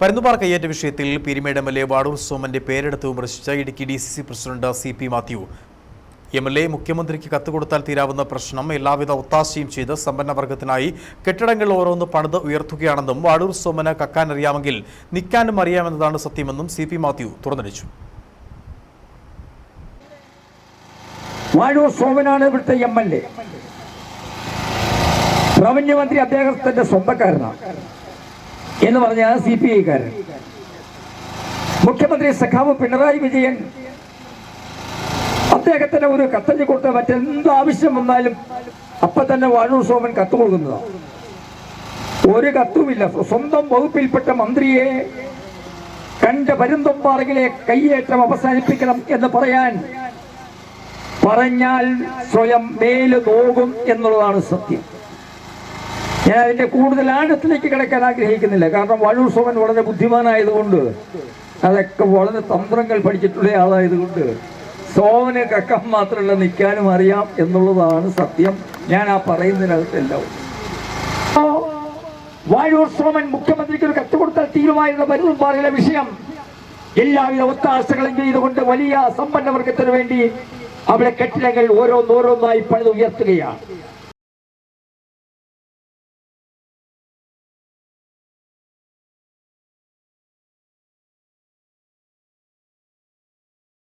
പരുന്നുപാറ കയ്യേറ്റ വിഷയത്തിൽ Peermade M L A Vazhoor സോമന്റെ പേരെടുത്ത് വിമർശിച്ച Idukki D C C president C P Mathew. M L A മുഖ്യമന്ത്രിക്ക് കത്ത് കൊടുത്താൽ തീരാവുന്ന പ്രശ്നം എല്ലാവിധ ഒത്താശയും ചെയ്ത് സമ്പന്ന വർഗത്തിനായി കെട്ടിടങ്ങൾ ഓരോന്ന് പണിത് ഉയർത്തുകയാണെന്നും വാടൂർ സോമന് കക്കാൻ അറിയാമെങ്കിൽ നിൽക്കാനും അറിയാമെന്നതാണ് സത്യമെന്നും സി പി മാത്യു തുറന്നടിച്ചു. വാഴൂർ സോമനാണ് ഇവിടുത്തെ എം എൽ എ. റവന്യൂ മന്ത്രി അദ്ദേഹത്തിന്റെ സ്വന്തക്കാരനാണ്. എന്ന് പറഞ്ഞ സി പി ഐക്കാരൻ മുഖ്യമന്ത്രി സഖാവ് പിണറായി വിജയൻ അദ്ദേഹത്തിന് ഒരു കത്തഞ്ഞു കൊടുത്ത മറ്റെന്ത് ആവശ്യം വന്നാലും അപ്പൊ തന്നെ വാഴൂർ സോമൻ കത്ത് കൊടുക്കുന്നതാണ് ഒരു കത്തുമില്ല. സ്വന്തം വകുപ്പിൽപ്പെട്ട മന്ത്രിയെ കണ്ട പരുന്തൊമ്പാറകിലെ കയ്യേറ്റം അവസാനിപ്പിക്കണം എന്ന് പറയാൻ പറഞ്ഞാൽ സ്വയം മേൽ നോകും എന്നുള്ളതാണ് സത്യം. ഞാൻ അതിന്റെ കൂടുതൽ ആഴത്തിലേക്ക് കിടക്കാൻ ആഗ്രഹിക്കുന്നില്ല. കാരണം വഴൂർ സോമൻ വളരെ ബുദ്ധിമാനായതുകൊണ്ട് അതൊക്കെ വളരെ തന്ത്രങ്ങൾ പഠിച്ചിട്ടുള്ള ആളായതുകൊണ്ട് സോമന് കക്കം മാത്രമല്ല നിൽക്കാനും അറിയാം എന്നുള്ളതാണ് സത്യം. ഞാൻ ആ പറയുന്നതിനകത്തെല്ലാം. വാഴൂർ സോമൻ മുഖ്യമന്ത്രിക്ക് ഒരു കത്ത് കൊടുത്താൽ തീരുമാനിക്കുന്ന മരുന്നുപാറിലെ വിഷയം. എല്ലാവിധ ഒത്താശകളും ചെയ്തുകൊണ്ട് വലിയ സമ്പന്ന വർഗത്തിന് വേണ്ടി അവിടെ കെട്ടിടങ്ങൾ ഓരോന്നോരോന്നായി പണിത് ഉയർത്തുകയാണ്